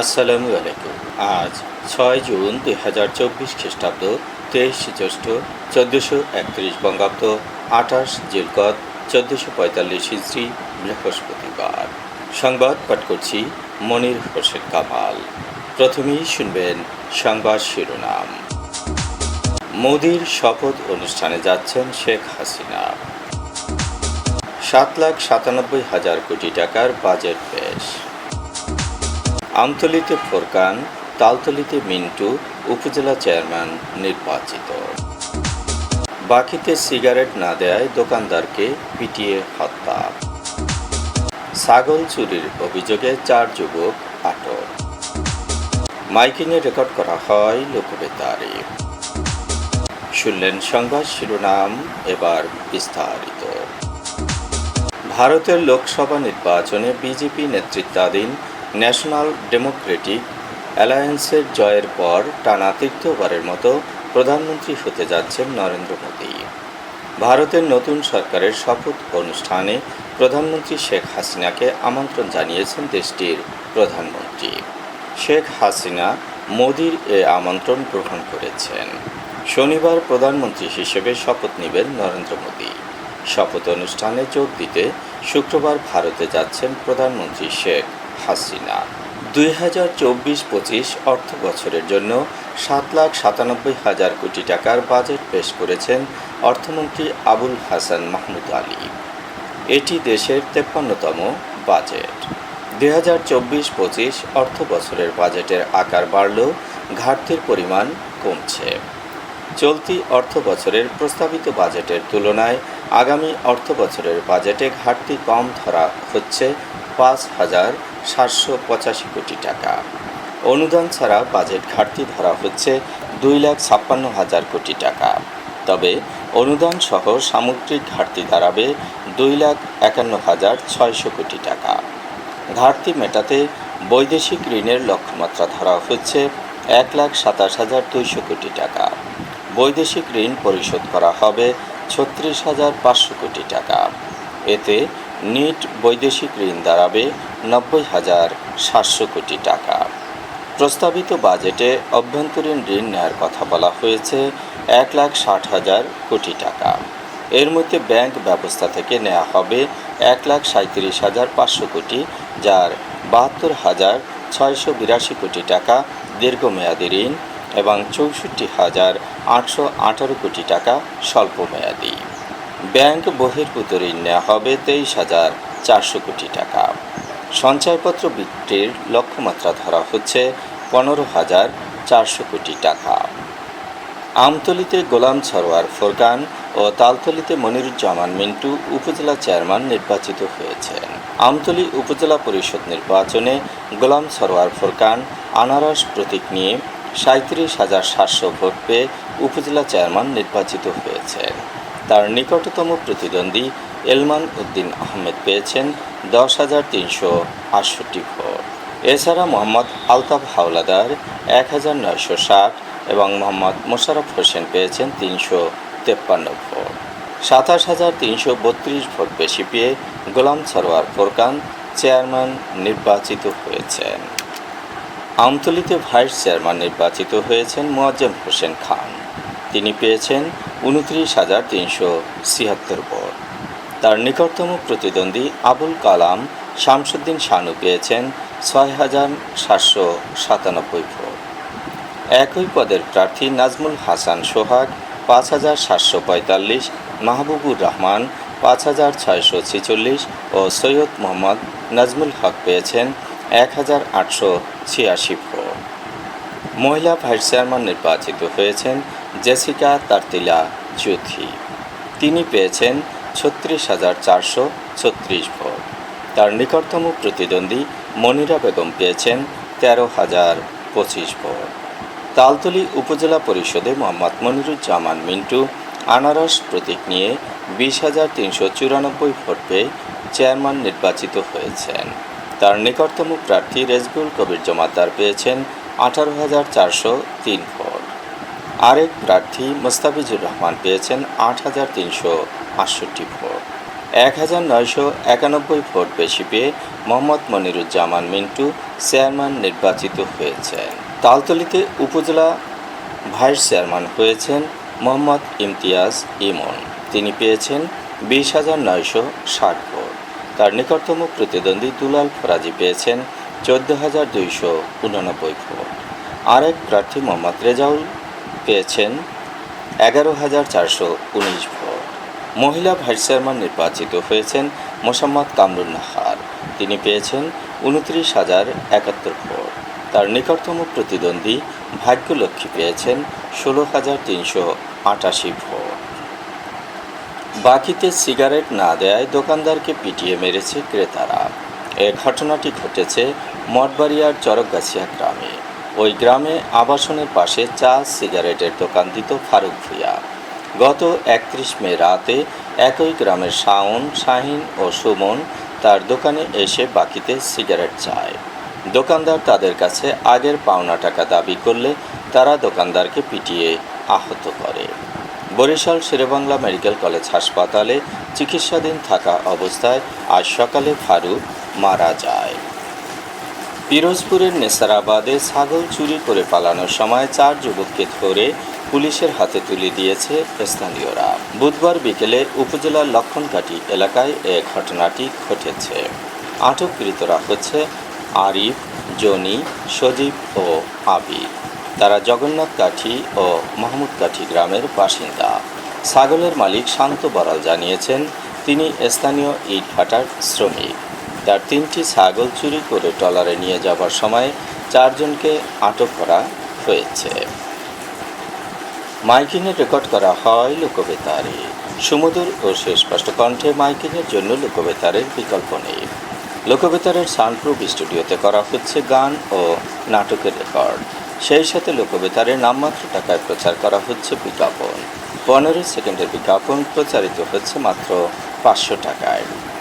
আসসালামু আলাইকুম। আজ ছয় জুন দুই হাজার চব্বিশ খ্রিস্টাব্দ, তেইশ জ্যৈষ্ঠ, চোদ্দোশো একত্রিশ বঙ্গাব্দ, আঠাশ জিলকত, চোদ্দোশো পঁয়তাল্লিশ হিজড়ি বৃহস্পতিবার। সংবাদ পাঠ করছি মনির হোসেন কামাল। প্রথমেই শুনবেন সংবাদ শিরোনাম। মোদির শপথ অনুষ্ঠানে যাচ্ছেন শেখ হাসিনা। সাত লাখ সাতানব্বই হাজার কোটি টাকার বাজেট পেশ। আমতলিতে ফোরকান, তালতলিতে মিন্টু উপজেলা চেয়ারম্যান নির্বাচিত। বাকিতে সিগারেট না দেয় দোকানদারকে পিটিয়ে হত্যা। ছাগল চুরির অভিযোগে চার যুবক আটক। মাইকিংয়ে রেকর্ড করা হয় লোকবেতারে শুনলেন সংবাদ শিরোনাম এবার বিস্তারিত। ভারতের লোকসভা নির্বাচনে বিজেপি নেতৃত্বাধীন ন্যাশনাল ডেমোক্রেটিক অ্যালায়েন্সের জয়ের পর টানা তৃতীয়বারের মতো প্রধানমন্ত্রী হতে যাচ্ছেন নরেন্দ্র মোদী। ভারতের নতুন সরকারের শপথ অনুষ্ঠানে প্রধানমন্ত্রী শেখ হাসিনাকে আমন্ত্রণ জানিয়েছেন দেশটির প্রধানমন্ত্রী। শেখ হাসিনা মোদির এ আমন্ত্রণ গ্রহণ করেছেন। শনিবার প্রধানমন্ত্রী হিসেবে শপথ নেবেন নরেন্দ্র মোদী। শপথ অনুষ্ঠানে যোগ দিতে শুক্রবার ভারতে যাচ্ছেন প্রধানমন্ত্রী শেখ। হাসিনা। দুই হাজার চব্বিশ পঁচিশ অর্থ বছরের জন্য সাত লাখ সাতানব্বই হাজার কোটি টাকার বাজেট পেশ করেছেন অর্থমন্ত্রী আবুল হাসান মাহমুদ আলী। এটি দেশের তেপ্পান্নতম বাজেট। দুই হাজার চব্বিশ পঁচিশ অর্থ বছরের বাজেটের আকার বাড়লেও ঘাটতির পরিমাণ কমছে। চলতি অর্থ বছরের প্রস্তাবিত বাজেটের তুলনায় আগামী অর্থ বছরের বাজেটে ঘাটতি কম ধরা হচ্ছে পাঁচ হাজার সাতশো পঁচাশি কোটি টাকা। অনুদান ছাড়া বাজেট ঘাটতি ধরা হচ্ছে দুই লাখ ছাপ্পান্ন হাজার কোটি টাকা। তবে অনুদান সহ সামগ্রিক ঘাটতি দাঁড়াবে দুই লাখ একান্ন হাজার ছয়শো কোটি টাকা। ঘাটতি মেটাতে বৈদেশিক ঋণের লক্ষ্যমাত্রা ধরা হচ্ছে এক লাখ সাতাশ হাজার দুইশো কোটি টাকা। বৈদেশিক ঋণ পরিশোধ করা হবে ছত্রিশ হাজার পাঁচশো কোটি টাকা। এতে নিট বৈদেশিক ঋণ দাঁড়াবে নব্বই হাজার সাতশো কোটি টাকা। প্রস্তাবিত বাজেটে অভ্যন্তরীণ ঋণ নেওয়ার কথা বলা হয়েছে এক লাখ ষাট হাজার কোটি টাকা। এর মধ্যে ব্যাংক ব্যবস্থা থেকে নেওয়া হবে এক লাখ সাঁত্রিশ হাজার পাঁচশো কোটি, যার বাহাত্তর হাজার ছয়শো বিরাশি কোটি টাকা দীর্ঘমেয়াদী ঋণ এবং চৌষট্টি হাজার আটশো আঠারো কোটি টাকা স্বল্পমেয়াদী। ব্যাংক বহির্ভূত ঋণ নেওয়া হবে তেইশ হাজার চারশো কোটি টাকা। সঞ্চয়পত্র বিক্রির লক্ষ্যমাত্রা ধরা হচ্ছে পনেরো হাজার চারশো কোটি টাকা। আমতলিতে গোলাম সরোয়ার ফোরকান ও তালতলিতে মনিরুজ্জামান মিন্টু উপজেলা চেয়ারম্যান নির্বাচিত হয়েছেন। আমতলি উপজেলা পরিষদ নির্বাচনে গোলাম সরোয়ার ফোরকান আনারস প্রতীক নিয়ে সাঁত্রিশ হাজার সাতশো ভোট পেয়ে উপজেলা চেয়ারম্যান নির্বাচিত হয়েছেন। তার নিকটতম প্রতিদ্বন্দ্বী এলমান উদ্দিন আহমেদ পেয়েছেন দশ হাজার তিনশো আটষট্টি ভোট। এছাড়া মোহাম্মদ আলতাফ হাওলাদার এক হাজার নয়শো ষাট এবং মোহাম্মদ মোশারফ হোসেন পেয়েছেন তিনশো তেপ্পান্ন ভোট। সাতাশ হাজার তিনশো বত্রিশ ভোট বেশি পেয়ে গোলাম সরোয়ার ফোরকান চেয়ারম্যান নির্বাচিত হয়েছেন। আমতলিতে ভাইস চেয়ারম্যান নির্বাচিত হয়েছেন মোয়াজ্জেম হোসেন খান। তিনি পেয়েছেন উনত্রিশ হাজার তিনশো ছিয়াত্তর ভোট। তার নিকটতম প্রতিদ্বন্দ্বী আবুল কালাম শামসুদ্দিন শানু পেয়েছেন ছয় হাজার সাতশো সাতানব্বই ভোট। একই পদের প্রার্থী নাজমুল হাসান সোহাগ পাঁচ হাজার সাতশো পঁয়তাল্লিশ, মাহবুবুর রহমান পাঁচ হাজার ছয়শো ছেচল্লিশ ও সৈয়দ মোহাম্মদ নাজমুল হক পেয়েছেন এক হাজার আটশো ছিয়াশি ভোট। মহিলা ভাইস চেয়ারম্যান নির্বাচিত হয়েছেন জেসিকা তারতিলা চৌধুরী তিনি পেয়েছেন ছত্রিশ হাজার চারশো ছত্রিশ ভোট। তার নিকটতম প্রতিদ্বন্দ্বী মনিরা বেগম পেয়েছেন তেরো হাজার পঁচিশ ভোট। তালতলি উপজেলা পরিষদে মোহাম্মদ মনিরুজ্জামান মিন্টু আনারস প্রতীক নিয়ে বিশ হাজার তিনশো চুরানব্বই ভোট পেয়ে চেয়ারম্যান নির্বাচিত হয়েছেন। তার নিকটতম প্রার্থী রেজগুল কবির জমাদ্দার পেয়েছেন আঠারো হাজার চারশো তিন ভোট। আরেক প্রার্থী মোস্তাফিজুর রহমান পেয়েছেন আট হাজার তিনশো আটষট্টি ভোট। এক হাজার নয়শো একানব্বই ভোট বেশি পেয়ে মোহাম্মদ মনিরুজ্জামান মিন্টু চেয়ারম্যান নির্বাচিত হয়েছেন। তালতলিতে উপজেলা ভাইস চেয়ারম্যান হয়েছেন মোহাম্মদ ইমতিয়াজ ইমন। তিনি পেয়েছেন বিশ হাজার নয়শো ষাট ভোট। তার নিকটতম প্রতিদ্বন্দ্বী দুলাল ফরাজি পেয়েছেন চোদ্দ হাজার দুইশো উননব্বই ভোট। আরেক প্রার্থী মোহাম্মদ রেজাউল পেয়েছেন এগারো হাজার চারশো উনিশ ভোট। মহিলা ভাইস চেয়ারম্যান নির্বাচিত হয়েছেন মোসাম্মদ কামরুন নাহার। তিনি পেয়েছেন উনত্রিশ হাজার একাত্তর ভোট। তার নিকটতম প্রতিদ্বন্দ্বী ভাগ্যলক্ষ্মী পেয়েছেন ষোলো হাজার তিনশো আটাশি ভোট। বাকিতে সিগারেট না দেয় দোকানদারকে পিটিয়ে মেরেছে ক্রেতারা। এ ঘটনাটি ঘটেছে মঠবাড়িয়ার চরকগাছিয়া গ্রামে। ওই গ্রামে আবাসনের পাশে চা, সিগারেটের দোকান দিত ফারুক ভুইয়া। গত একত্রিশ মে রাতে একই গ্রামের শাওন, শাহিন ও সুমন তার দোকানে এসে বাকিতে সিগারেট চায়। দোকানদার তাদের কাছে আগের পাওনা টাকা দাবি করলে তারা দোকানদারকে পিটিয়ে আহত করে। বরিশাল শেরেবাংলা মেডিকেল কলেজ হাসপাতালে চিকিৎসাধীন থাকা অবস্থায় আজ সকালে ফারুক মারা যায়। পিরোজপুরের নেসারাবাদে ছাগল চুরি করে পালানোর সময় চার যুবককে ধরে পুলিশের হাতে তুলে দিয়েছে স্থানীয়রা। বুধবার বিকেলে উপজেলার লক্ষণঘাটি এলাকায় এ ঘটনাটি ঘটেছে। আটককৃতরা হচ্ছে আরিফ, জনি, সজীব ও আবির তারা জগন্নাথ কাঠি ও মাহমুদ কাঠি গ্রামের বাসিন্দা। ছাগলের মালিক শান্ত বরাল জানিয়েছেন, তিনি স্থানীয় ইট ভাটার শ্রমিক। তার তিনটি ছাগল চুরি করে ট্রলারে নিয়ে যাবার সময় চারজনকে আটক করা হয়েছে। মাইকিংয়ে রেকর্ড করা হয় লোকবেতারে। সুমধুর ও সুস্পষ্ট কণ্ঠে মাইকিংয়ের জন্য লোকবেতারের বিকল্প নেই। লোকবেতারের সাউন্ডপ্রুফ স্টুডিওতে করা হচ্ছে গান ও নাটকের রেকর্ড। সেই সাথে লোকবেতারে নামমাত্র টাকায় প্রচার করা হচ্ছে বিজ্ঞাপন। পনেরো সেকেন্ডের বিজ্ঞাপন প্রচারিত হচ্ছে মাত্র পাঁচশো টাকায়।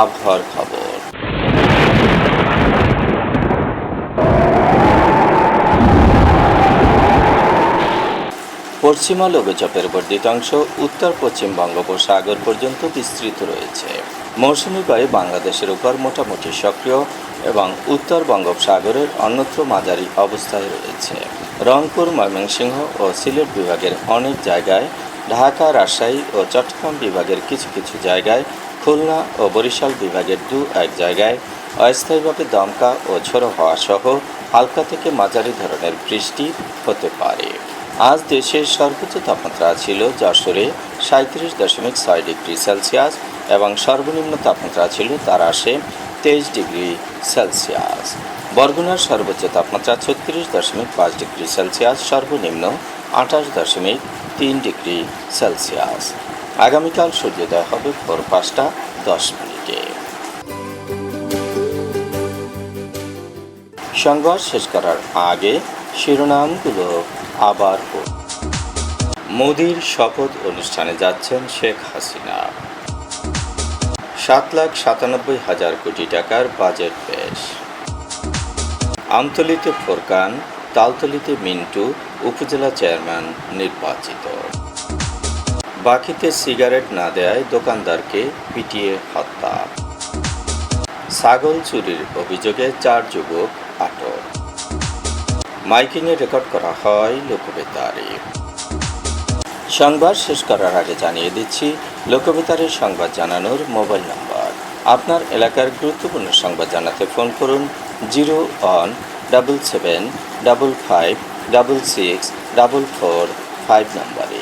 আবহাওয়ার খবর। পশ্চিমা লঘুচাপের বর্ধিতাংশ উত্তর পশ্চিম বঙ্গোপসাগর পর্যন্ত বিস্তৃত রয়েছে। মৌসুমি বায়ু বাংলাদেশের উপর মোটামুটি সক্রিয় এবং উত্তর বঙ্গোপসাগরের অন্যত্র মাঝারি অবস্থায় রয়েছে। রংপুর, ময়মনসিংহ ও সিলেট বিভাগের অনেক জায়গায়, ঢাকা, রাজশাহী ও চট্টগ্রাম বিভাগের কিছু কিছু জায়গায় খুলনা ও বরিশাল বিভাগের দু এক জায়গায় অস্থায়ীভাবে দমকা ও ঝোড়ো হওয়া সহ হালকা থেকে মাঝারি ধরনের বৃষ্টি হতে পারে। আজ দেশের সর্বোচ্চ তাপমাত্রা ছিল যশোরে সাঁত্রিশ দশমিক ছয় ডিগ্রি সেলসিয়াস এবং সর্বনিম্ন তাপমাত্রা ছিল তারাশে তেইশ ডিগ্রি সেলসিয়াস। বরগুনার সর্বোচ্চ তাপমাত্রা ছত্রিশ দশমিক পাঁচ ডিগ্রি সেলসিয়াস, সর্বনিম্ন আঠাশ দশমিক তিন ডিগ্রি সেলসিয়াস। আগামীকাল সূর্যোদয় হবে ভোর পাঁচটা দশ মিনিটে। সংবাদ শেষ করার আগে শিরোনামগুলো আবার। মোদির শপথ অনুষ্ঠানে যাচ্ছেন শেখ হাসিনা। সাত লাখ সাতানব্বই হাজার কোটি টাকার বাজেট পেশ। আমতলিতে ফোরকান, তালতলিতে মিন্টু, উপজেলা চেয়ারম্যান নির্বাচিত। বাকিতে সিগারেট না দেয় দোকানদারকে পিটিয়ে হত্যা। ছাগল চুরির অভিযোগে চার যুবক আটক। মাইকিংয়ে রেকর্ড করা হয় লোকবেতারে। সংবাদ শেষ করার আগে জানিয়ে দিচ্ছি লোকবেতারের সংবাদ জানানোর মোবাইল নাম্বার। আপনার এলাকার গুরুত্বপূর্ণ সংবাদ জানাতে ফোন করুন zero one double seven double five double six double four five নম্বরে।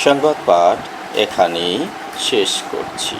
সংবাদ পাঠ এখানেই শেষ করছি।